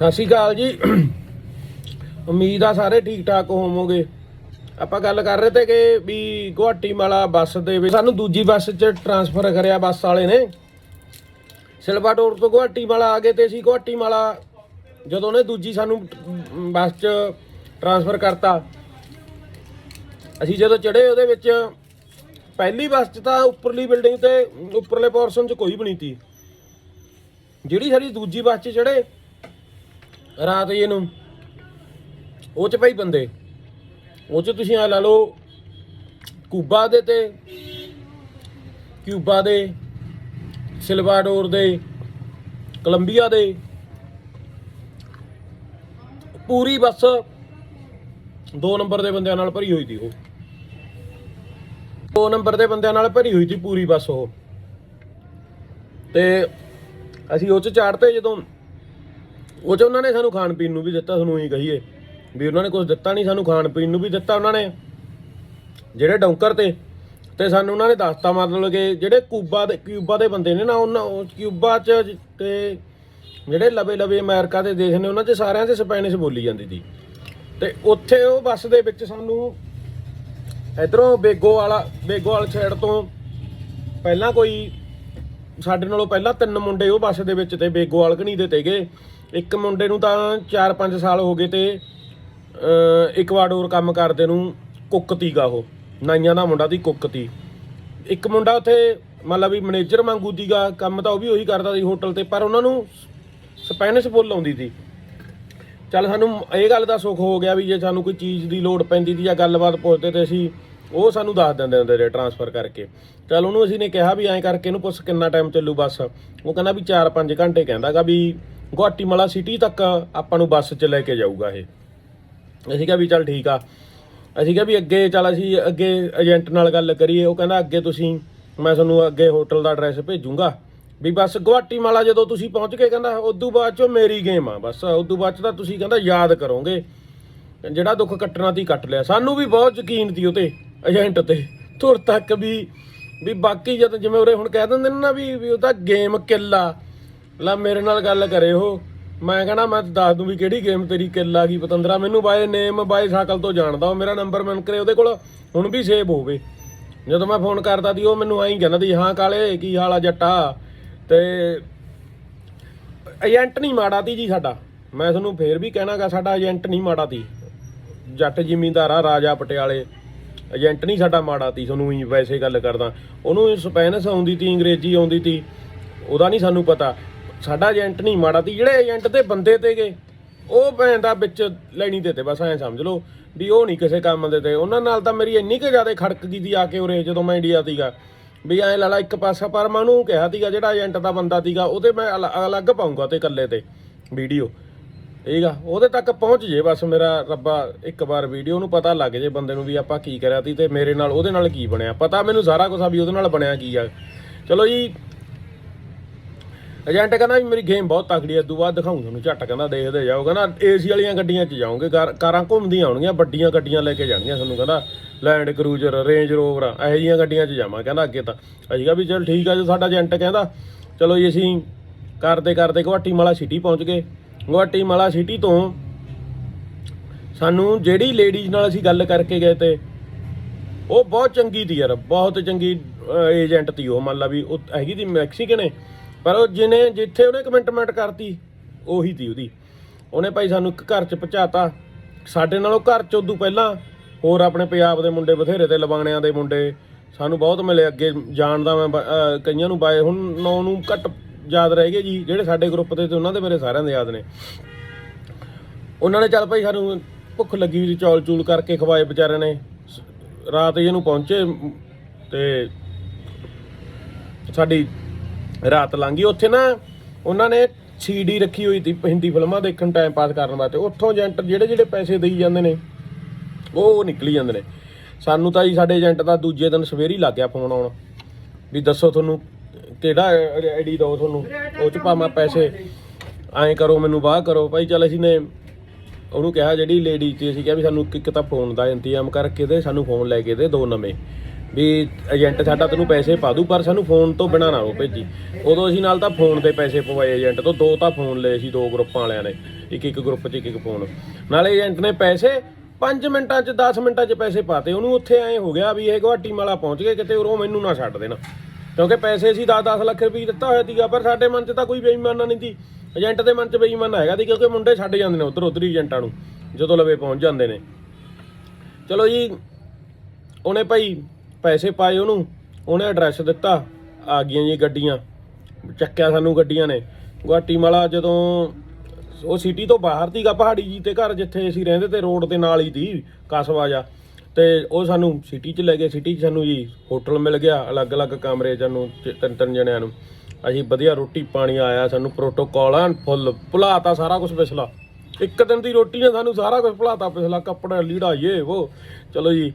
ਸਤਿ ਸ਼੍ਰੀ ਅਕਾਲ ਜੀ। ਉਮੀਦ ਆ ਸਾਰੇ ਠੀਕ ਠਾਕ ਹੋਵੋਗੇ। ਆਪਾਂ ਗੱਲ ਕਰ ਰਹੇ ਤੇ ਕਿ ਵੀ ਗੁਹਾਟੀ ਵਾਲਾ ਬੱਸ ਦੇ ਵਿੱਚ ਸਾਨੂੰ ਦੂਜੀ ਬੱਸ 'ਚ ਟਰਾਂਸਫਰ ਕਰਿਆ ਬੱਸ ਵਾਲੇ ਨੇ। ਸਿਲਵਾਡੋਰ ਤੋਂ ਗੁਹਾਟੀ ਵਾਲਾ ਆ ਗਏ ਤੇ ਅਸੀਂ ਗੁਹਾਟੀ ਵਾਲਾ ਜਦੋਂ ਨੇ ਦੂਜੀ ਸਾਨੂੰ ਬੱਸ 'ਚ ਟਰਾਂਸਫਰ ਕਰਤਾ। ਅਸੀਂ ਜਦੋਂ ਚੜੇ ਉਹਦੇ ਵਿੱਚ ਪਹਿਲੀ ਬੱਸ 'ਚ ਤਾਂ ਉੱਪਰਲੀ ਬਿਲਡਿੰਗ ਤੇ ਉੱਪਰਲੇ ਪੋਰਸ਼ਨ 'ਚ ਕੋਈ ਵੀ ਨਹੀਂ ਸੀ। ਜਿਹੜੀ ਸਾਡੀ ਦੂਜੀ ਬੱਸ 'ਚ ਚੜੇ ਰਾਤ ਜੀ ਨੂੰ ਉਹ 'ਚ ਭਾਈ ਬੰਦੇ, ਉਹ 'ਚ ਤੁਸੀਂ ਆ ਲਾ ਲਓ, ਕੂਬਾ ਦੇ ਤੇ ਕਿਊਬਾ ਦੇ, ਸਿਲਵਾਡੋਰ ਦੇ, ਕੋਲੰਬੀਆ ਦੇ, ਪੂਰੀ ਬੱਸ ਦੋ ਨੰਬਰ ਦੇ ਬੰਦਿਆਂ ਨਾਲ ਭਰੀ ਹੋਈ ਸੀ ਉਹ। ਦੋ ਨੰਬਰ ਦੇ ਬੰਦਿਆਂ ਨਾਲ ਭਰੀ ਹੋਈ ਸੀ ਪੂਰੀ ਬੱਸ ਉਹ। ਤੇ ਅਸੀਂ ਉਹ ਚ ਚਾੜਤੇ ਜਦੋਂ ਉਹ ਚ ਉਹਨਾਂ ਨੇ ਸਾਨੂੰ ਖਾਣ ਪੀਣ ਨੂੰ ਵੀ ਦਿੱਤਾ ਤੁਹਾਨੂੰ ਹੀ ਕਹੀਏ। ਵੀ ਉਹਨਾਂ ਨੇ ਕੁਝ ਦਿੱਤਾ ਨਹੀਂ, ਸਾਨੂੰ ਖਾਣ ਪੀਣ ਨੂੰ ਵੀ ਦਿੱਤਾ ਉਹਨਾਂ ਨੇ। ਜਿਹੜੇ ਡੌਂਕਰ ਤੇ ਤੇ ਸਾਨੂੰ ਉਹਨਾਂ ਨੇ ਦੱਸਤਾ ਮਤਲਬ ਕਿ ਜਿਹੜੇ ਕੂਬਾ ਦੇ ਕਿਊਬਾ ਦੇ ਬੰਦੇ ਨੇ ਨਾ, ਉਹਨਾਂ ਉਹ ਕਿਊਬਾ ਚ ਜ- ਤੇ ਜਿਹੜੇ ਲਵੇ ਲਵੇ ਅਮਰੀਕਾ ਦੇ ਦੇਸ਼ ਨੇ, ਉਹਨਾਂ 'ਚ ਸਾਰਿਆਂ 'ਚ ਸਪੈਨਿਸ਼ ਬੋਲੀ ਜਾਂਦੀ ਸੀ। ਤੇ ਉੱਥੇ ਉਹ ਬੱਸ ਦੇ ਵਿੱਚ ਸਾਨੂੰ ਇਧਰੋਂ ਬੇਗੋ ਵਾਲਾ ਬੇਗੋ ਵਾਲ ਸਾਈਡ ਤੋਂ ਪਹਿਲਾਂ ਕੋਈ, ਸਾਡੇ ਨਾਲੋਂ ਪਹਿਲਾਂ ਤਿੰਨ ਮੁੰਡੇ ਉਹ ਬੱਸ ਦੇ ਵਿੱਚ ਤੇ ਬੇਗੋਵਾਲ ਘਣੀ ਦੇ ਤੇ ਗਏ। ਇੱਕ ਮੁੰਡੇ ਨੂੰ ਤਾਂ 4-5 ਸਾਲ ਹੋ ਗਏ ਤੇ ਅ, ਇਕਵਾਡੋਰ ਕੰਮ ਕਰਦੇ ਨੂੰ ਕੁੱਕ ਤੀਗਾ ਉਹ ਨਾਈਆਂ ਦਾ ਮੁੰਡਾ ਦੀ ਕੁੱਕ ਤੀ। ਇੱਕ ਮੁੰਡਾ ਉੱਥੇ ਮੰਨ ਲਾ ਵੀ ਮੈਨੇਜਰ ਵਾਂਗੂ ਤੀਗਾ ਕੰਮ ਤਾਂ ਉਹ ਵੀ ਉਹੀ ਕਰਦਾ ਸੀ ਹੋਟਲ ਤੇ ਪਰ ਉਹਨਾਂ ਨੂੰ ਸਪੈਨਿਸ਼ ਬੋਲ ਆਉਂਦੀ ਸੀ ਚੱਲ ਸਾਨੂੰ ਇਹ ਗੱਲ ਦਾ ਸੁੱਖ ਹੋ ਗਿਆ ਵੀ ਜੇ ਸਾਨੂੰ ਕੋਈ ਚੀਜ਼ ਦੀ ਲੋੜ ਪੈਂਦੀ ਸੀ ਜਾਂ ਗੱਲਬਾਤ ਪੁੱਛਦੇ ਤੇ ਅਸੀਂ ਉਹ ਸਾਨੂੰ ਦੱਸ ਦਿੰਦੇ ਹੁੰਦੇ ਰਹੇ ਟਰਾਂਸਫਰ ਕਰਕੇ। ਚੱਲ ਉਹਨੂੰ ਅਸੀਂ ਨੇ ਕਿਹਾ ਵੀ ਐਂ ਕਰਕੇ ਇਹਨੂੰ ਪੁੱਛ ਕਿੰਨਾ ਟਾਈਮ ਚੱਲੂ ਬਸ। ਉਹ ਕਹਿੰਦਾ ਵੀ 4-5 ਘੰਟੇ ਕਹਿੰਦਾਗਾ ਵੀ ਗੁਹਾਟੀਮਾਲਾ ਸਿਟੀ ਤੱਕ ਆਪਾਂ ਨੂੰ ਬੱਸ 'ਚ ਲੈ ਕੇ ਜਾਊਗਾ ਇਹ। ਅਸੀਂ ਕਿਹਾ ਵੀ ਚੱਲ ਠੀਕ ਆ। ਅਸੀਂ ਕਿਹਾ ਵੀ ਅੱਗੇ ਚੱਲ ਅਸੀਂ ਅੱਗੇ ਏਜੰਟ ਨਾਲ ਗੱਲ ਕਰੀਏ। ਉਹ ਕਹਿੰਦਾ ਅੱਗੇ ਤੁਸੀਂ, ਮੈਂ ਤੁਹਾਨੂੰ ਅੱਗੇ ਹੋਟਲ ਦਾ ਐਡਰੈਸ ਭੇਜੂੰਗਾ। ਵੀ ਬਸ ਗੁਹਾਟੀਮਾਲਾ ਜਦੋਂ ਤੁਸੀਂ ਪਹੁੰਚ ਗਏ, ਕਹਿੰਦਾ ਉਦੋਂ ਬਾਅਦ ਚੋਂ ਮੇਰੀ ਗੇਮ ਆ ਬਸ। ਉਦੋਂ ਬਾਅਦ 'ਚ ਤਾਂ ਤੁਸੀਂ ਕਹਿੰਦਾ ਯਾਦ ਕਰੋਗੇ। ਜਿਹੜਾ ਦੁੱਖ ਕੱਟਣਾ ਤੀ ਕੱਟ ਲਿਆ। ਸਾਨੂੰ ਵੀ ਬਹੁਤ ਯਕੀਨ ਤੀ ਉਤੇ ਏਜੰਟ ਤੇ। ਤੁਰ ਤੱਕ ਵੀ ਵੀ ਬਾਕੀ ਜਦ ਜਿਵੇਂ ਉਰੇ ਹੁਣ ਕਹਿ ਦਿੰਦੇ ਨੇ ਨਾ ਵੀ ਉਹਦਾ ਗੇਮ ਕਿੱਲਾ। ਲੈ ਮੇਰੇ ਨਾਲ ਗੱਲ ਕਰੇ ਉਹ। ਮੈਂ ਕਹਣਾ ਮੈਂ ਦੱਸ ਦੂੰ ਵੀ ਕਿਹੜੀ ਗੇਮ ਤੇਰੀ ਕਿੱਲ ਆ ਗਈ। ਪਤੰਦਰਾ, ਮੈਨੂੰ ਬਾਏ ਨੇਮ ਬਾਏ ਸਾਈਕਲ ਤੋਂ ਜਾਣਦਾ ਉਹ। ਮੇਰਾ ਨੰਬਰ ਮਨ ਕਰੇ ਉਹਦੇ ਕੋਲ। ਹੁਣ ਵੀ ਸੇਵ ਹੋਵੇ। ਜਦੋਂ ਮੈਂ ਫੋਨ ਕਰਦਾ ਦੀ ਉਹ ਮੈਨੂੰ ਐਂ ਕਹਿੰਦਾ ਦੀ ਹਾਂ ਕਾਲੇ, ਕੀ ਹਾਲ ਆ ਜੱਟਾ? ਤੇ ਏਜੰਟ ਨਹੀਂ ਮਾੜਾ ਤੀ ਜੀ ਸਾਡਾ। ਮੈਂ ਤੁਹਾਨੂੰ ਫੇਰ ਵੀ ਕਹਿਣਾਗਾ, ਸਾਡਾ ਏਜੰਟ ਨਹੀਂ ਮਾੜਾ ਤੀ ਜੱਟ ਜ਼ਿਮੀਂਦਾਰ ਆ, ਰਾਜਾ ਪਟਿਆਲੇ। ਏਜੰਟ ਨਹੀਂ ਸਾਡਾ ਮਾੜਾ ਤੀ ਤੁਹਾਨੂੰ ਹੀ ਵੈਸੇ ਗੱਲ ਕਰਦਾ। ਉਹਨੂੰ ਸਪੈਨਿਸ਼ ਆਉਂਦੀ ਤੀ ਅੰਗਰੇਜ਼ੀ ਆਉਂਦੀ ਤੀ ਉਹਦਾ ਨਹੀਂ ਸਾਨੂੰ ਪਤਾ। ਸਾਡਾ ਏਜੰਟ ਨਹੀਂ ਮਾੜਾ ਤੀ ਜਿਹੜੇ ਏਜੰਟ ਤੇ ਬੰਦੇ ਤੇ ਤੇਗੇ, ਉਹ ਭੈਣ ਦਾ ਵਿੱਚ ਲੈਣੀ ਦੇ ਤੇ, ਬਸ ਐਂ ਸਮਝ ਲਓ ਵੀ ਉਹ ਨਹੀਂ ਕਿਸੇ ਕੰਮ ਦੇ ਤੇ। ਉਹਨਾਂ ਨਾਲ ਤਾਂ ਮੇਰੀ ਇੰਨੀ ਕੁ ਜ਼ਿਆਦਾ ਖੜਕ ਗਈ ਦੀ ਆ ਕੇ ਉਰੇ ਜਦੋਂ ਮੈਂ ਇੰਡੀਆ ਸੀਗਾ। ਵੀ ਐਂ ਲਾਲਾ ਇੱਕ ਪਾਸਾ ਪਰ ਮੈਂ ਉਹਨੂੰ ਕਿਹਾ ਸੀਗਾ, ਜਿਹੜਾ ਏਜੰਟ ਦਾ ਬੰਦਾ ਸੀਗਾ, ਉਹਦੇ ਮੈਂ ਅਲ- ਅਲੱਗ ਪਾਉਂਗਾ ਤੇ ਇਕੱਲੇ ਤੇ ਵੀਡੀਓ। ਠੀਕ ਆ? ਉਹਦੇ ਤੱਕ ਪਹੁੰਚ ਜੇ ਬਸ ਮੇਰਾ ਰੱਬਾ, ਇੱਕ ਵਾਰ ਵੀਡੀਓ ਨੂੰ ਪਤਾ ਲੱਗ ਜੇ ਬੰਦੇ ਨੂੰ ਵੀ ਆਪਾਂ ਕੀ ਕਰਿਆ ਸੀ ਤੇ ਮੇਰੇ ਨਾਲ ਉਹਦੇ ਨਾਲ ਕੀ ਬਣਿਆ। ਪਤਾ ਮੈਨੂੰ ਸਾਰਾ ਕੁਝ ਆ ਵੀ ਉਹਦੇ ਨਾਲ ਬਣਿਆ ਕੀ ਆ। ਚਲੋ ਜੀ ਏਜੰਟ ਕਹਿੰਦਾ ਵੀ ਮੇਰੀ ਗੇਮ ਬਹੁਤ ਤਕੜੀ ਐ ਬਾਅਦ ਦਿਖਾਉਂ ਤੁਹਾਨੂੰ ਝੱਟ ਕਹਿੰਦਾ ਦੇਖਦੇ ਜਾਓ, ਕਹਿੰਦਾ ਏਸੀ ਵਾਲੀਆਂ ਗੱਡੀਆਂ 'ਚ ਜਾਓਗੇ ਕਾਰਾਂ ਘੁੰਮਦੀਆਂ ਆਉਣਗੀਆਂ ਵੱਡੀਆਂ ਗੱਡੀਆਂ ਲੈ ਕੇ ਜਾਣਗੀਆਂ ਤੁਹਾਨੂੰ, ਕਹਿੰਦਾ ਲੈਂਡ ਕਰੂਜ਼ਰ ਰੇਂਜ ਰੋਵਰ ਇਹੋ ਜਿਹੀਆਂ ਗੱਡੀਆਂ 'ਚ ਜਾਵਾਂ, ਕਹਿੰਦਾ ਅੱਗੇ ਤਾਂ। ਅਸੀਂ ਕਿਹਾ ਵੀ ਚਲ ਠੀਕ ਆ, ਜੋ ਸਾਡਾ ਏਜੰਟ ਕਹਿੰਦਾ, ਚਲੋ ਜੀ ਅਸੀਂ ਕਰਦੇ ਕਰਦੇ ਗੁਹਾਟੀਮਾਲਾ ਸਿਟੀ ਪਹੁੰਚ ਗਏ। ਗੁਹਾਟੀਮਾਲਾ ਸਿਟੀ ਤੋਂ ਸਾਨੂੰ ਜਿਹੜੀ ਲੇਡੀਜ਼ ਨਾਲ ਅਸੀਂ ਗੱਲ ਕਰਕੇ ਗਏ ਤੇ, ਉਹ ਬਹੁਤ ਚੰਗੀ ਤੀ ਯਾਰ, ਬਹੁਤ ਚੰਗੀ ਏਜੰਟ ਤੀ ਉਹ, ਮੰਨ ਲਾ ਵੀ ਉਹ ਹੈਗੀ ਤੀ ਮੈਕਸੀਕਨ ਹੈ ਪਰ ਉਹ ਜਿਹਨੇ ਜਿੱਥੇ ਉਹਨੇ ਕਮਿਟਮੈਂਟ ਕਰਤੀ ਉਹੀ ਤੀ ਉਹਦੀ। ਉਹਨੇ ਭਾਈ ਸਾਨੂੰ ਇੱਕ ਘਰ ਚ ਪਹੁੰਚਾਤਾ। ਸਾਡੇ ਨਾਲੋਂ ਘਰ ਚ ਉਦੋਂ ਪਹਿਲਾਂ ਹੋਰ ਆਪਣੇ ਪੰਜਾਬ ਦੇ ਮੁੰਡੇ ਬਥੇਰੇ ਤੇ ਲਵਾਣਿਆਂ ਦੇ ਮੁੰਡੇ। ਸਾਨੂੰ ਬਹੁਤ ਮਿਲੇ ਅੱਗੇ ਜਾਣਦਾ ਮੈਂ ਕਈਆਂ ਨੂੰ ਬਾਏ। ਹੁਣ ਨੌ ਨੂੰ ਘੱਟ ਯਾਦ ਰਹਿ ਗਏ ਜੀ ਜਿਹੜੇ ਸਾਡੇ ਗਰੁੱਪ ਦੇ ਤੇ ਉਹਨਾਂ ਦੇ ਮੇਰੇ ਸਾਰਿਆਂ ਦੇ ਯਾਦ ਨੇ। ਉਹਨਾਂ ਨੇ ਚੱਲ ਭਾਈ ਸਾਨੂੰ ਭੁੱਖ ਲੱਗੀ ਸੀ ਚੌਲ ਚੂਲ ਕਰਕੇ ਖਵਾਏ ਵਿਚਾਰਿਆਂ ਨੇ। ਰਾਤ ਇਹਨੂੰ ਪਹੁੰਚੇ। ਮ, ਤੇ ਸਾਡੀ ਰਾਤ ਲੰਘ ਉੱਥੇ ਨਾ ਉਹਨਾਂ ਨੇ ਸੀਡੀ ਰੱਖੀ ਹੋਈ ਸੀ ਹਿੰਦੀ ਫਿਲਮਾਂ ਦੇਖਣ ਟਾਈਮ ਪਾਸ ਕਰਨ ਵਾਸਤੇ। ਉੱਥੋਂ ਏਜੰਟ ਜਿਹੜੇ ਜਿਹੜੇ ਪੈਸੇ ਦੇਈ ਜਾਂਦੇ ਨੇ, ਉਹ ਉਹ ਨਿਕਲੀ ਜਾਂਦੇ ਨੇ। ਸਾਨੂੰ ਤਾਂ ਜੀ ਸਾਡੇ ਏਜੰਟ ਦਾ ਦੂਜੇ ਦਿਨ ਸਵੇਰ ਹੀ ਲੱਗ ਗਿਆ ਫੋਨ ਆਉਣ ਵੀ ਦੱਸੋ ਤੁਹਾਨੂੰ ਕਿਹੜਾ ਆਈਡੀ ਦੋ ਤੁਹਾਨੂੰ। ਉਹ ਚ ਪਾਵਾਂ ਪੈਸੇ ਐਂ ਕਰੋ, ਮੈਨੂੰ ਬਾਹ ਕਰੋ। ਭਾਈ ਚੱਲ ਅਸੀਂ ਨੇ ਉਹਨੂੰ ਕਿਹਾ, ਜਿਹੜੀ ਲੇਡੀ ਸੀ ਅਸੀਂ ਕਿਹਾ ਵੀ ਸਾਨੂੰ ਇੱਕ- ਇੱਕ ਤਾਂ ਫੋਨ ਦਾ ਇੰਤਜ਼ਾਮ ਕਰਕੇ ਦੇ ਸਾਨੂੰ ਫੋਨ ਲੈ ਕੇ ਦੇ ਦੋ ਨਵੇਂ। ਵੀ ਏਜੰਟ ਸਾਡਾ ਤੈਨੂੰ ਪੈਸੇ ਪਾ ਦੂ, ਪਰ ਸਾਨੂੰ ਫੋਨ ਤੋਂ ਬਿਨਾਂ ਨਾ ਉਹ ਭੇਜੀ। ਉਦੋਂ ਅਸੀਂ ਨਾਲ ਤਾਂ ਫੋਨ ਤੇ ਪੈਸੇ ਪਵਾਏ ਏਜੰਟ ਤੋਂ, ਦੋ ਤਾਂ ਫੋਨ ਲਏ ਸੀ, ਦੋ ਗਰੁੱਪਾਂ ਵਾਲਿਆਂ ਨੇ, ਇੱਕ ਇੱਕ ਗਰੁੱਪ 'ਚ, ਇੱਕ ਇੱਕ ਫੋਨ। ਨਾਲੇ ਏਜੰਟ ਨੇ ਪੈਸੇ 5 ਮਿੰਟਾਂ 'ਚ 10 ਮਿੰਟਾਂ 'ਚ ਪੈਸੇ ਪਾਤੇ, ਉਹਨੂੰ ਉੱਥੇ ਐ ਹੋ ਗਿਆ ਵੀ ਇਹ ਗੁਹਾਟੀ ਮਾਲਾ ਪਹੁੰਚ ਗਏ, ਕਿਤੇ ਉਹ ਮੈਨੂੰ ਨਾ ਛੱਡ ਦੇਣਾ। ਕਿਉਂਕਿ ਪੈਸੇ ਸੀ 10-10 ਲੱਖ ਰੁਪਏ ਦਿੱਤਾ ਹੋਇਆ ਸੀਗਾ, ਪਰ ਸਾਡੇ ਮਨ 'ਚ ਤਾਂ ਕੋਈ ਬੇਈਮਾਨਾ ਨਹੀਂ ਸੀ। ਏਜੰਟ ਦੇ ਮਨ 'ਚ ਬੇਈਮਾਨਾ ਹੈਗਾ ਸੀ, ਕਿਉਂਕਿ ਮੁੰਡੇ ਛੱਡ ਜਾਂਦੇ ਨੇ ਉਧਰ ਉਧਰ ਏਜੰਟਾਂ ਨੂੰ, ਜਦੋਂ ਲਵੇ ਪਹੁੰਚ ਜਾਂਦੇ ਨੇ। ਚਲੋ ਜੀ, ਉਹਨੇ ਭਾਈ ਪੈਸੇ ਪਾਏ ਉਹਨੂੰ, ਉਹਨੇ ਐਡਰੈਸ ਦਿੱਤਾ, ਆ ਗਈਆਂ ਜੀ ਗੱਡੀਆਂ, ਚੱਕਿਆ ਸਾਨੂੰ ਗੱਡੀਆਂ ਨੇ। ਗੁਹਾਟੀ ਜਦੋਂ ਉਹ ਸਿਟੀ ਤੋਂ ਬਾਹਰ ਸੀਗਾ ਪਹਾੜੀ ਜੀ ਤੇ ਘਰ ਜਿੱਥੇ ਅਸੀਂ ਰਹਿੰਦੇ ਤੇ ਰੋਡ ਦੇ ਨਾਲ ਹੀ ਦੀ ਕਸਬਾ ਜਾ ਤੇ ਉਹ ਸਾਨੂੰ ਸਿਟੀ 'ਚ ਲੈ ਗਏ ਸਿਟੀ 'ਚ ਸਾਨੂੰ ਜੀ ਹੋਟਲ ਮਿਲ ਗਿਆ, ਅਲੱਗ-ਅਲੱਗ ਕਮਰੇ ਸਾਨੂੰ ਤਿੰਨ ਤਿੰਨ ਜਣਿਆਂ ਨੂੰ। ਅਸੀਂ ਵਧੀਆ ਰੋਟੀ ਪਾਣੀ ਆਇਆ, ਸਾਨੂੰ ਪ੍ਰੋਟੋਕਾਲ ਐਨ ਫੁੱਲ ਭੁਲਾਤਾ ਸਾਰਾ ਕੁਝ ਪਿਛਲਾ। ਇੱਕ ਦਿਨ ਦੀ ਰੋਟੀ ਨੇ ਸਾਨੂੰ ਸਾਰਾ ਕੁਝ ਭੁਲਾਤਾ ਪਿਛਲਾ, ਕੱਪੜਾ ਲੀੜਾ ਇਹ ਉਹ ਚਲੋ ਜੀ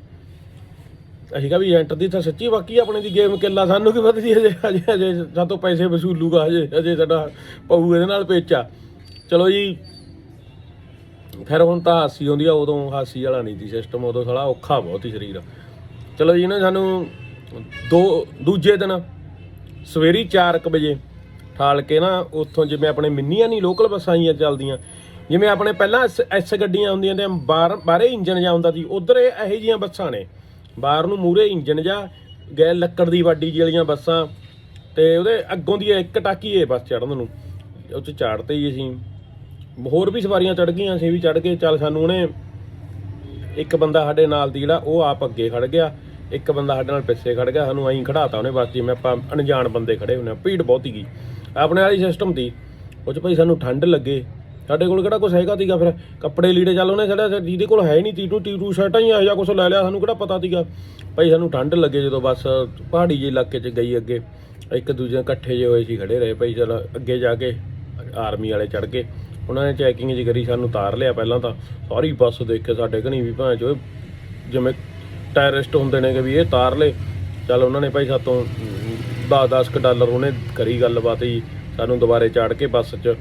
ਅਸੀਂ ਕਿਹਾ ਵੀ ਐਂਟਰ ਦੀ ਤਾਂ ਸੱਚੀ ਬਾਕੀ ਆਪਣੇ ਦੀ ਗੇਮ ਕਿੱਲਾ, ਸਾਨੂੰ ਕੀ ਪਤਾ ਸੀ ਅਜੇ ਅਜੇ ਅਜੇ ਸਾਤੋਂ ਪੈਸੇ ਵਸੂਲੂਗਾ ਅਜੇ ਅਜੇ ਸਾਡਾ ਪਊ ਇਹਦੇ ਨਾਲ ਪੇਚਾ। ਚਲੋ ਜੀ, ਫਿਰ ਹੁਣ ਤਾਂ ਹਾਸੀ ਆਉਂਦੀ ਆ, ਉਦੋਂ ਹਾਸੀ ਵਾਲਾ ਨਹੀਂ ਸੀ ਸਿਸਟਮ ਉਦੋਂ ਸਾਲਾ ਔਖਾ ਬਹੁਤ ਹੀ ਸਰੀਰ। ਚਲੋ ਜੀ, ਨਾ ਸਾਨੂੰ ਦੋ, ਦੂਜੇ ਦਿਨ ਸਵੇਰੀ 4:00 ਵਜੇ ਠਾਲ ਕੇ ਨਾ ਉੱਥੋਂ ਜਿਵੇਂ ਆਪਣੇ ਮਿੰਨੀਆਂ ਨਹੀਂ ਲੋਕਲ ਬੱਸਾਂ ਆਈਆਂ ਚੱਲਦੀਆਂ, ਜਿਵੇਂ ਆਪਣੇ ਪਹਿਲਾਂ ਐਸ ਗੱਡੀਆਂ ਹੁੰਦੀਆਂ ਤੇ ਬਾਹਰ ਬਾਹਰੇ ਇੰਜਨ ਜਾਂ ਹੁੰਦਾ ਸੀ, ਉਧਰ ਇਹ ਇਹੋ ਜੀਆਂ ਬੱਸਾਂ ਨੇ। ਬਾਹਰ ਨੂੰ ਮੂਰੇ ਇੰਜਣ ਜਾਂ, ਗਏ ਲੱਕੜ ਦੀ ਵਾਡੀ ਜਿਹੀ ਵਾਲੀਆਂ ਬੱਸਾਂ, ਤੇ ਉਹਦੇ ਅੱਗੋਂ ਦੀ ਇੱਕ ਟਾਕੀ ਏ ਬੱਸ ਚੜਨ ਨੂੰ, ਉਹ ਚ ਚਾੜਤੇ ਹੀ ਅਸੀਂ। ਹੋਰ ਵੀ ਸਵਾਰੀਆਂ ਚੜ ਗਈਆਂ, ਅਸੀਂ ਵੀ ਚੜ ਕੇ ਚੱਲ ਸਾਨੂੰ ਉਹਨੇ ਇੱਕ ਬੰਦਾ ਸਾਡੇ ਨਾਲ ਦੀ ਜਿਹੜਾ, ਉਹ ਆਪ ਅੱਗੇ ਖੜ ਗਿਆ, ਇੱਕ ਬੰਦਾ ਸਾਡੇ ਨਾਲ ਪਿੱਛੇ ਖੜ ਗਿਆ, ਸਾਨੂੰ ਐਂ ਖੜਾਤਾ ਉਹਨੇ ਬਸ ਜਿਵੇਂ ਆਪਾਂ ਅਣਜਾਣ ਬੰਦੇ ਖੜੇ ਹੁੰਦੇ ਆ ਭੀੜ ਬਹੁਤੀ ਗਈ। ਆਪਣੇ ਵਾਲੀ ਸਿਸਟਮ ਦੀ, ਉਹ ਚ ਭਾਈ ਸਾਨੂੰ ਠੰਡ ਲੱਗੇ ਸਾਡੇ ਕੋਲ ਕਿਹੜਾ ਕੁਛ ਹੈਗਾ ਸੀਗਾ ਫਿਰ? ਕੱਪੜੇ ਲੀੜੇ ਚੱਲ ਉਹਨੇ ਸਾਡਾ ਜਿਹਦੇ ਕੋਲ ਹੈ ਨਹੀਂ ਟੀਟੂ ਟੀਟੂ ਸ਼ਰਟਾਂ ਹੀ ਆ ਜਾਂ ਕੁਛ ਲੈ ਲਿਆ, ਸਾਨੂੰ ਕਿਹੜਾ ਪਤਾ ਸੀਗਾ ਭਾਈ ਸਾਨੂੰ ਠੰਡ ਲੱਗੇ ਜਦੋਂ ਬਸ ਪਹਾੜੀ ਜਿਹੇ ਇਲਾਕੇ 'ਚ ਗਈ ਅੱਗੇ। ਇੱਕ ਦੂਜੇ ਇਕੱਠੇ ਜੇ ਹੋਏ ਸੀ, ਖੜੇ ਰਹੇ, ਭਾਈ ਚਲ ਅੱਗੇ ਜਾ ਕੇ ਆਰਮੀ ਵਾਲੇ ਚੜ ਗਏ। ਉਹਨਾਂ ਨੇ ਚੈਕਿੰਗ ਜੀ ਕਰੀ, ਸਾਨੂੰ ਤਾਰ ਲਿਆ ਪਹਿਲਾਂ ਤਾਂ। ਸਾਰੀ ਬੱਸ ਦੇਖ ਕੇ ਸਾਡੇ ਘਣੀ ਵੀ ਭਾਂ ਚੋ ਜਿਵੇਂ ਟੈਰਰਿਸਟ ਹੁੰਦੇ ਨੇ ਕਿ ਵੀ ਇਹ ਤਾਰ ਲੈ। ਚੱਲ ਉਹਨਾਂ ਨੇ ਭਾਈ ਸਾਤੋਂ 10-10 ਕ ਡਾਲਰ ਉਹਨੇ ਕਰੀ ਗੱਲਬਾਤ ਜੀ, ਸਾਨੂੰ ਦੁਬਾਰੇ ਚਾੜ ਕੇ ਬੱਸ 'ਚ।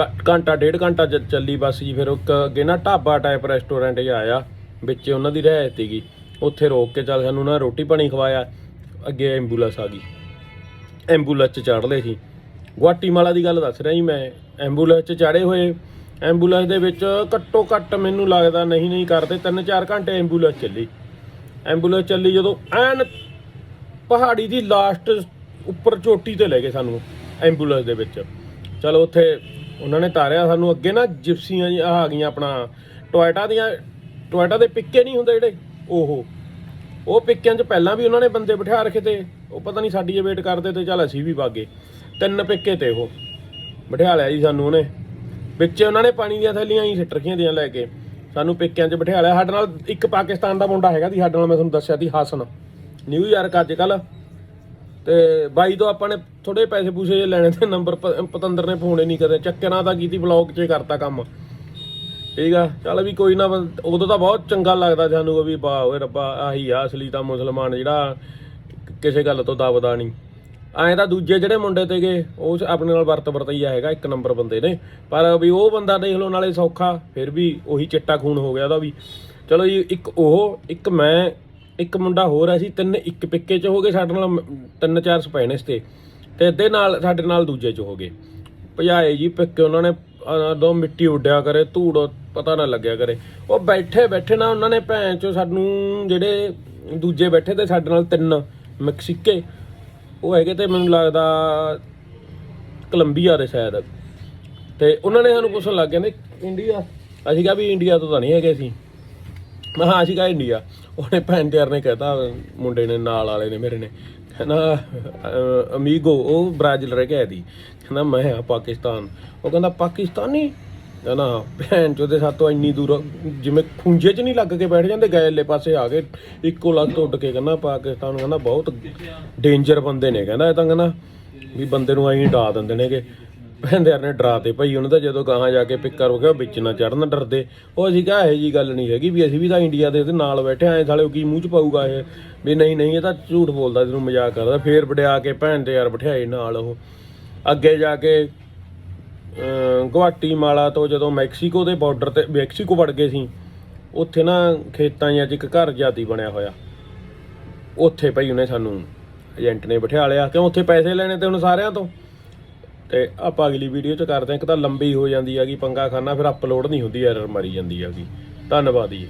ਘ- ਘੰਟਾ, ਡੇਢ ਘੰਟਾ ਚ- ਚੱਲੀ ਬੱਸ ਜੀ, ਫਿਰ ਇੱਕ ਅੱਗੇ ਨਾ ਢਾਬਾ ਟਾਈਪ ਰੈਸਟੋਰੈਂਟ ਜਿਹਾ ਆਇਆ, ਵਿੱਚ ਉਹਨਾਂ ਦੀ ਰਹਿ ਸੀਗੀ ਉੱਥੇ ਰੋਕ ਕੇ ਚੱਲ ਸਾਨੂੰ ਨਾ ਰੋਟੀ ਪਾਣੀ ਖਵਾਇਆ, ਅੱਗੇ ਐਂਬੂਲੈਂਸ ਆ ਗਈ। ਐਂਬੂਲੈਂਸ 'ਚ ਚੜ੍ਹ ਲਏ ਸੀ ਗੁਆਟੀਮਾਲਾ ਦੀ ਗੱਲ ਦੱਸ ਰਿਹਾ ਜੀ ਮੈਂ। ਐਂਬੂਲੈਂਸ 'ਚ ਚੜ੍ਹੇ ਹੋਏ ਐਂਬੂਲੈਂਸ ਦੇ ਵਿੱਚ ਘੱਟੋ ਘੱਟ ਮੈਨੂੰ ਲੱਗਦਾ ਨਹੀਂ ਨਹੀਂ ਕਰਦੇ 3-4 ਘੰਟੇ ਐਂਬੂਲੈਂਸ ਚੱਲੀ। ਐਂਬੂਲੈਂਸ ਚੱਲੀ ਜਦੋਂ ਐਨ ਪਹਾੜੀ ਦੀ ਲਾਸਟ ਉੱਪਰ ਚੋਟੀ ਤੇ ਲੈ ਗਏ ਸਾਨੂੰ ਐਂਬੂਲੈਂਸ ਦੇ ਵਿੱਚ। ਚਲੋ ਉੱਥੇ ਉਹਨਾਂ ਨੇ ਤਾਰਿਆ ਸਾਨੂੰ ਅੱਗੇ ਨਾ ਜਿਪਸੀਆਂ ਜੀ ਆ ਗਈਆਂ ਆਪਣਾ, ਟੋਇਟਾ ਦੀਆਂ, ਟੋਇਟਾ ਦੇ ਪਿੱਕੇ ਨਹੀਂ ਹੁੰਦੇ ਜਿਹੜੇ, ਉਹ। ਉਹ ਪਿੱਕਿਆਂ 'ਚ ਪਹਿਲਾਂ ਵੀ ਉਹਨਾਂ ਨੇ ਬੰਦੇ ਬਿਠਾ ਰੱਖੇ ਤੇ, ਉਹ ਪਤਾ ਨਹੀਂ ਸਾਡੀ ਵੇਟ ਕਰਦੇ ਤੇ ਚੱਲ ਅਸੀਂ ਵੀ ਵਾਗੇ ਤਿੰਨ ਪਿੱਕੇ ਤੇ ਉਹ, ਬਿਠਾ ਲਿਆ ਜੀ ਸਾਨੂੰ ਉਹਨੇ। ਵਿੱਚ ਉਹਨਾਂ ਨੇ ਪਾਣੀ ਦੀਆਂ ਥੈਲੀਆਂ ਹੀ ਸਿੱਟ ਰੱਖੀਆਂ ਦੀਆਂ ਲੈ ਕੇ। ਸਾਨੂੰ ਪਿੱਕਿਆਂ 'ਚ ਬਿਠਾ ਲਿਆ। ਸਾਡੇ ਨਾਲ ਇੱਕ ਪਾਕਿਸਤਾਨ ਦਾ ਮੁੰਡਾ ਹੈਗਾ ਸੀ ਸਾਡੇ ਨਾਲ ਮੈਂ ਤੁਹਾਨੂੰ ਦੱਸਿਆ ਸੀ, ਹਾਸਨ। ਨਿਊਯਾਰਕ ਅੱਜ ਕੱਲ੍ਹ। ਤੇ ਬਾਈ ਤੋਂ ਆਪਾਂ ਨੇ ਥੋੜੇ ਪੈਸੇ ਪੂਸੇ ਜਿਹੇ ਲੈਣੇ ਤੇ ਨੰਬਰ ਪ- ਪਤੰਦਰ ਨੇ ਫੋਨ ਹੀ ਨਹੀਂ ਕਰੇ ਚੱਕਰਾਂ ਤਾਂ ਕੀਤੀ ਬਲੌਗ 'ਚ ਕਰਤਾ ਕੰਮ। ਠੀਕ ਆ? ਚੱਲ ਵੀ ਕੋਈ ਨਾ, ਬਸ ਉਦੋਂ ਤਾਂ ਬਹੁਤ ਚੰਗਾ ਲੱਗਦਾ ਸਾਨੂੰ ਵੀ ਵਾਹ ਓਏ ਰੱਬਾ, ਆਹੀ ਆ, ਅਸਲੀ ਤਾਂ ਮੁਸਲਮਾਨ ਜਿਹੜਾ ਕਿਸੇ ਗੱਲ ਤੋਂ ਦਬਦਾ ਨਹੀਂ। ਐਂ ਤਾਂ ਦੂਜੇ ਜਿਹੜੇ ਮੁੰਡੇ 'ਤੇ ਗਏ, ਉਹ ਆਪਣੇ ਨਾਲ ਵਰਤ ਵਰਤਈਆ ਹੈਗਾ, ਇੱਕ ਨੰਬਰ ਬੰਦੇ ਨੇ। ਪਰ ਵੀ ਉਹ ਬੰਦਾ ਦੇਖ ਲਓ, ਨਾਲੇ ਸੌਖਾ, ਫਿਰ ਵੀ ਉਹੀ ਚਿੱਟਾ ਖੂਨ ਹੋ ਗਿਆ ਉਹਦਾ ਵੀ। ਚਲੋ ਜੀ, ਇੱਕ ਉਹ, ਇੱਕ ਮੈਂ ਇੱਕ ਮੁੰਡਾ ਹੋਰ ਹੈ ਸੀ ਤਿੰਨ ਇੱਕ ਪਿੱਕੇ ਚ ਹੋ ਗਏ ਸਾਡੇ ਨਾਲ ਤਿੰਨ ਚਾਰ ਸਪੈਨਿਸ ਤੇ। ਤੇ ਅੱਧੇ ਨਾਲ ਸਾਡੇ ਨਾਲ ਦੂਜੇ ਚ ਹੋ ਗਏ। ਭਜਾਏ ਜੀ ਪਿੱਕੇ ਉਹਨਾਂ ਨੇ ਅਹ, ਦੋ ਮਿੱਟੀ ਉੱਡਿਆ ਕਰੇ ਧੂੜ ਪਤਾ ਨਾ ਲੱਗਿਆ ਕਰੇ। ਉਹ ਬੈਠੇ ਬੈਠੇ ਨਾ ਉਹਨਾਂ ਨੇ ਭੈਣ ਚੋ ਸਾਨੂੰ ਜਿਹੜੇ ਦੂਜੇ ਬੈਠੇ ਤੇ ਸਾਡੇ ਨਾਲ ਤਿੰਨ ਮੈਕਸੀਕੇ। ਉਹ ਹੈਗੇ ਤੇ ਮੈਨੂੰ ਲੱਗਦਾ ਕੋਲੰਬੀਆ ਦੇ ਸ਼ਾਇਦ। ਤੇ ਉਹਨਾਂ ਨੇ ਸਾਨੂੰ ਪੁੱਛਣ ਲੱਗ ਕਹਿੰਦੇ ਇੰਡੀਆ? ਅਸੀਂ ਕਿਹਾ ਵੀ ਇੰਡੀਆ ਤੋਂ ਤਾਂ ਨਹੀਂ ਹੈਗੇ ਅਸੀਂ। ਮੈਂ ਕਿਹਾ ਅਸੀਂ ਇੰਡੀਆ। ਉਹਨੇ ਭੈਣ ਤਿਆਰ ਨੇ ਕਹਿਤਾ, ਮੁੰਡੇ ਨੇ, ਨਾਲ ਵਾਲੇ ਨੇ ਮੇਰੇ ਨੇ। ਕਹਿੰਦਾ ਅਮੀਗੋ, ਉਹ ਬ੍ਰਾਜ਼ੀਲ ਰਹਿ ਗਿਆ ਦੀ ਕਹਿੰਦਾ, ਮੈਂ ਆ ਪਾਕਿਸਤਾਨ। ਉਹ ਕਹਿੰਦਾ, ਪਾਕਿਸਤਾਨੀ? ਨਾ ਭੈਣ ਚੋਦੇ ਸਾਤੋਂ ਇੰਨੀ ਦੂਰ, ਜਿਵੇਂ ਖੁੰਝੇ 'ਚ ਨਹੀਂ ਲੱਗ ਕੇ ਬੈਠ ਜਾਂਦੇ ਗੈਲੇ ਪਾਸੇ ਆ ਕੇ ਇੱਕੋ ਲੱਤ ਉੱਡ ਕੇ ਕਹਿੰਦਾ, ਪਾਕਿਸਤਾਨ ਕਹਿੰਦਾ, ਬਹੁਤ ਡੇਂਜਰ ਬੰਦੇ ਨੇ। ਕਹਿੰਦਾ, ਇਹ ਤਾਂ ਕਹਿੰਦਾ ਵੀ ਬੰਦੇ ਨੂੰ ਐਂ ਡਾ ਦਿੰਦੇ ਨੇਗੇ। ਭੈਂਦਿਆਂ ਨੇ ਡਰਾਤੇ ਭਾਈ, ਉਹਨਾਂ ਦਾ ਜਦੋਂ ਗਾਹਾਂ ਜਾ ਕੇ ਪਿੱਕਰ ਹੋ ਗਿਆ, ਉਹ ਵਿੱਚ ਨਾ ਚੜਨ ਡਰਦੇ। ਉਹ ਅਸੀਂ ਕਿਹਾ, ਇਹ ਜੀ ਗੱਲ ਨਹੀਂ ਹੈਗੀ ਵੀ ਅਸੀਂ ਵੀ ਤਾਂ ਇੰਡੀਆ ਦੇ ਇਹਦੇ ਨਾਲ ਬੈਠੇ ਆਏ ਸਾਲੇ ਉਹ ਕੀ ਮੂੰਹ ਚ ਪਾਊਗਾ ਇਹ? ਵੀ ਨਹੀਂ ਨਹੀਂ, ਇਹ ਤਾਂ ਝੂਠ ਬੋਲਦਾ, ਤੈਨੂੰ ਮਜ਼ਾਕ ਕਰਦਾ। ਫੇਰ ਵੜਿਆ ਕੇ ਭੈਣ ਦੇ ਯਾਰ ਬਿਠਾਏ ਨਾਲ ਉਹ। ਅੱਗੇ ਜਾ ਕੇ, ਅਮ ਤੋਂ ਜਦੋਂ ਮੈਕਸੀਕੋ ਦੇ ਬਾਰਡਰ ਤੇ, ਮੈਕਸੀਕੋ ਵੜ ਗਏ ਸੀ, ਉੱਥੇ ਨਾ ਖੇਤਾਂ 'ਚ ਇੱਕ ਘਰ ਜਾਤੀ ਬਣਿਆ ਹੋਇਆ। ਉੱਥੇ ਭਾਈ ਉਹਨੇ ਸਾਨੂੰ ਏਜੰਟ ਨੇ ਬਿਠਾ ਲਿਆ, ਕਿਉਂ ਉੱਥੇ ਪੈਸੇ ਲੈਣੇ ਤੇ ਹੁਣ ਸਾਰਿਆਂ ਤੋਂ? ਤੇ ਆਪਾਂ ਅਗਲੀ ਵੀਡੀਓ ਚ ਕਰਦੇ ਹਾਂ, ਇੱਕ ਤਾਂ ਲੰਬੀ ਹੋ ਜਾਂਦੀ ਹੈਗੀ, ਪੰਗਾ ਖਾਨਾ, ਫਿਰ ਅਪਲੋਡ ਨਹੀਂ ਹੁੰਦੀ ਐਰਰ ਮਾਰੀ ਜਾਂਦੀ ਹੈਗੀ। ਧੰਨਵਾਦ ਜੀ।